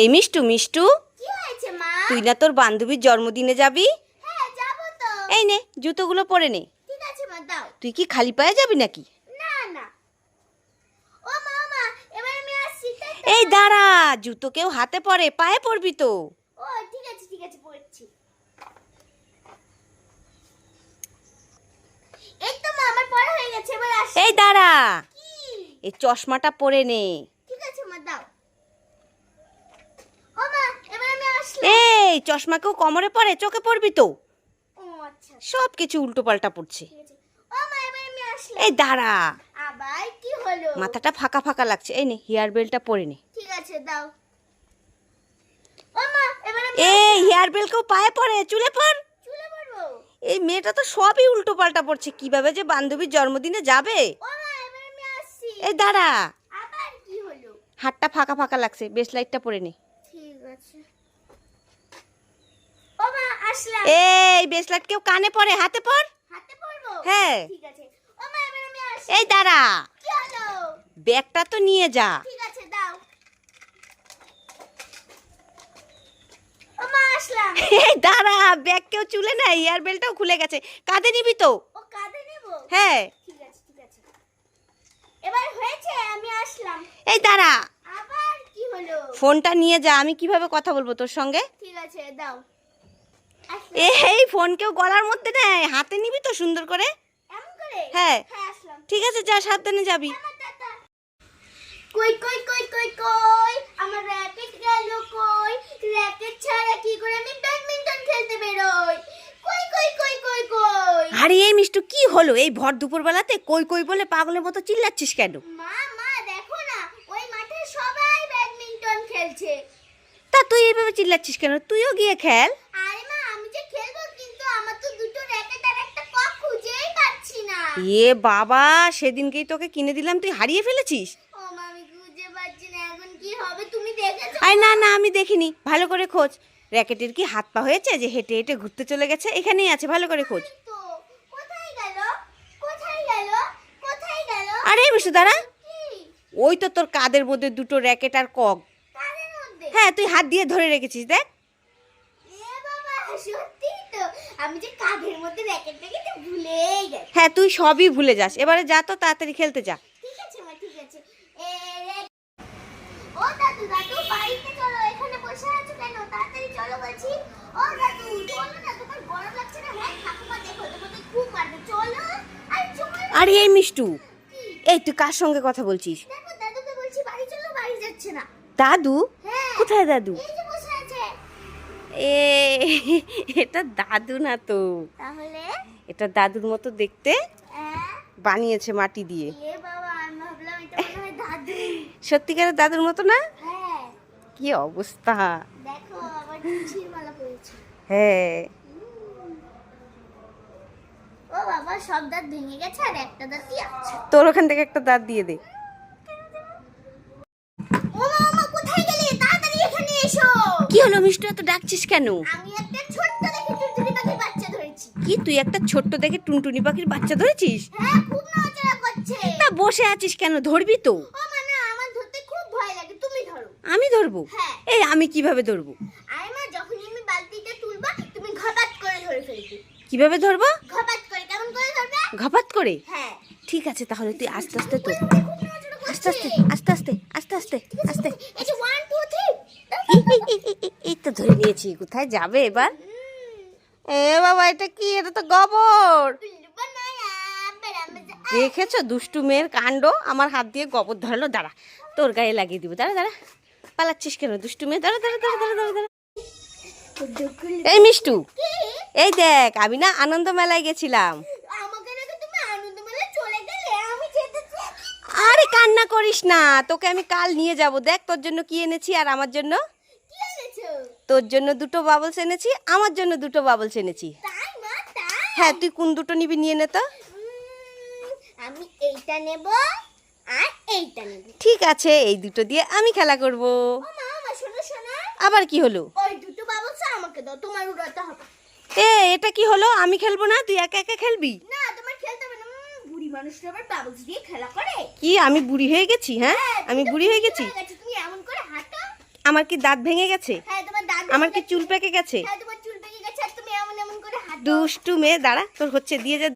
এই মিষ্টু মিষ্টু। তুই না তোর বান্ধবীর জন্মদিনে যাবি? হ্যাঁ এই নে জুতোগুলো পরে নে। তুই কি খালি পায়ে যাবি নাকি? এই দাঁড়া জুতো কেউ হাতে পরে পায়ে পড়বি তো। ঠিক আছে ঠিক আছে পড়ছি এই দাঁড়া। এই চশমাটা পরে নে ঠিক আছে মা দাও ও মা এবার আমি আসলাম এই চশমা কেউ কোমরে পরে চোখে পড়বি তো। আচ্ছা। সব কিছু উল্টো পাল্টা পড়ছে এই দাঁড়া। আবার কি হলো? মাথাটা ফাঁকা ফাঁকা লাগছে। এই নে হেয়ার বেলটা পরে নে। ঠিক আছে দাও। এই হেয়ার বেল কেউ পায়ে পড়ে চুলে পর। এই মেয়েটা তো সবই উল্টো পাল্টা পড়ছে। কীভাবে যে বান্ধবীর জন্মদিনে যাবে? এই দাঁড়া। হাতটা ফাঁকা ফাঁকা লাগছে। বেশ লাইটটা পরে নে। ঠিক আছে। আসলাম। এই লাইট কেউ কানে পরে হাতে পর? হাতে পড়ব হ্যাঁ। ঠিক আছে। ও মা এবার আমি আসছি। এই দাঁড়া। কি হলো? ব্যাগটা তো নিয়ে যা। ঠিক আছে দাও। ও মা আসলাম। এই দাঁড়া ব্যাগ কেউ চুলে নেয় হেয়ার বেলটাও খুলে গেছে। কাঁধে নিবি তো? ও কাঁধে নেব? হ্যাঁ। ঠিক আছে ঠিক আছে। এবার হয়েছে আমি আসলাম। এই দাঁড়া। আবার কি হলো? ফোনটা নিয়ে যা আমি কীভাবে কথা বলব তোর সঙ্গে? ঠিক আছে দাও। এই ফোন কেউ গলার মধ্যে নেয়? হাতে নিবি তো সুন্দর করে? হ্যাঁ। হ্যাঁ ঠিক আছে যা সাবধানে যাবি। আমার কই কই কই কই কই? আমার র্যাকেট গেল কই? র্যাকেট ছাড়া কি করে আমি ব্যাডমিন্টন খেলতে বেরোই? কই কই কই কই কই? আরে এই মিষ্টু কি হলো? এই ভর দুপুরবেলাতে কই কই বলে পাগলের মতো চিল্লাচ্ছিস কেন? মা মা দেখো না ওই মাঠে সবাই ব্যাডমিন্টন খেলছে। তা তুই এইভাবে চিল্লাচ্ছিস কেন? তুইও গিয়ে খেল আরে মা আমি যে খেলব কিন্তু আমার তো দুটো র্যাকেট আর একটা কক খুঁজেই পাচ্ছি না এ বাবা সেদিনকেই তোকে কিনে দিলাম তুই হারিয়ে ফেলেছিস? না আরে না না আমি দেখিনি ভালো করে খোঁজ। র্যাকেটের কি হাত পা হয়েছে যে হেঁটে হেঁটে ঘুরতে চলে গেছে? এখানেই আছে ভালো করে খোঁজ। আরে মিষ্টু দাঁড়া। ওই তো তোর কাদের মধ্যে দুটো র্যাকেট আর কক হ্যাঁ তুই হাত দিয়ে ধরে রেখেছিস দেখ এ বাবা সত্যি তো আমি যে কাঁধের মধ্যে ভুলেই গেছি। হ্যাঁ তুই সবই ভুলে যাস। এবারে যা তো তাড়াতাড়ি খেলতে যা। ঠিক আছে মা ঠিক আছে। ও দাদু দাদু বাড়িতে চলো এখানে বসে আছো কেন? তাড়াতাড়ি চলো বলছি। ও দাদু চলো না তোমার গরম লাগছে না? হ্যাঁ ঠাকুমা দেখো তোমাকে খুব মারবে। চলো আর চলো। আরে এই মিষ্টু এই তুই কার সঙ্গে কথা বলছিস? দেখো দাদুকে বলছি বাড়ি চলো বাড়ি যাচ্ছে না। দাদু? হ্যাঁ। কোথায় দাদু? এই যে বসে আছে। এ এটা দাদু না তো। তাহলে? এটা দাদুর মতো দেখতে। হ্যাঁ। বানিয়েছে মাটি দিয়ে। সত্যিকারের দাদুর মতো না? হ্যাঁ। কি অবস্থা? হ্যাঁ। ও বাবা সব দাঁত ভেঙে গেছে আর একটা দাঁতই আছে। তোর ওখান থেকে একটা দাঁত দিয়ে দে ও মামা কোথায় গেলে তাড়াতাড়ি এখানে এসো কি হলো মিষ্টু এত ডাকছিস কেন? আমি একটা ছোট্ট দেখে টুনটুনি পাখির বাচ্চা ধরেছি। কি তুই একটা ছোট্ট দেখে টুনটুনি পাখির বাচ্চা ধরেছিস? হ্যাঁ খুব নড়াচড়া করছে। তা বসে আছিস কেন ধরবি তো। ও মানে আমার ধরতে খুব ভয় লাগে তুমি ধরো। আমি ধরবো? হ্যাঁ। এই আমি কীভাবে ধরবো? আরে মা যখনই আমি বালতিটা তুলবা তুমি ঘপাত করে ধরে ফেলবে। কীভাবে ধরবো? ঘপাত করে কেমন করে ধরবে? ঘপাত করে? হ্যাঁ। ঠিক আছে তাহলে তুই আস্তে আস্তে খুব আস্তে আস্তে আস্তে আস্তে আস্তে আস্তে আস্তে। এই তো ধরে নিয়েছি, কোথায় যাবে এবার? এ বাবা, এটা কি? এটা তো গোবর। দেখেছ দুষ্টু মেয়ের কাণ্ড? আমার হাত দিয়ে গোবর ধরালো, দাঁড়া, তোর গায়ে লাগিয়ে দিব। দাঁড়া দাঁড়া, পালাচ্ছিস কেন দুষ্টু মেয়ে? দাঁড়া দাঁড়া দাঁড়া দাঁড়া দাঁড়া দাঁড়া। এই মিষ্টু, এই দেখ, আমি না আনন্দ মেলায় গেছিলাম। আরে কান্না করিস না, তোকে আমি কাল নিয়ে যাব। দেখ তোর জন্য কি এনেছি আর আমার জন্য। তোর জন্য দুটো বাবলস এনেছি আমার জন্য দুটো বাবলস এনেছি। হ্যাঁ তুই কোন দুটো নিবি নিয়ে নে তো। আমি এইটা নেব আর এইটা নেব। ঠিক আছে এই দুটো দিয়ে আমি খেলা করব। ও মা মা শোনো শোনো। আবার কি হলো? ওই দুটো বাবলস আমাকে দাও তোমার উড়াতে হবে। এ এটা কি হলো? আমি খেলব না? তুই একা একা খেলবি? না তোমার খেলতে হবে না। বুড়ি মানুষরা আবার বাবলস দিয়ে খেলা করে। কি আমি বুড়ি হয়ে গেছি হ্যাঁ? আমি বুড়ি হয়ে গেছি তুমি এমন করে হাঁটো। আমার কি দাঁত ভেঙে গেছে? হ্যাঁ আমার কি চুল পেকে গেছে? হ্যাঁ দুষ্টু মেয়ে দাঁড়া তোর হচ্ছে দিয়ে যা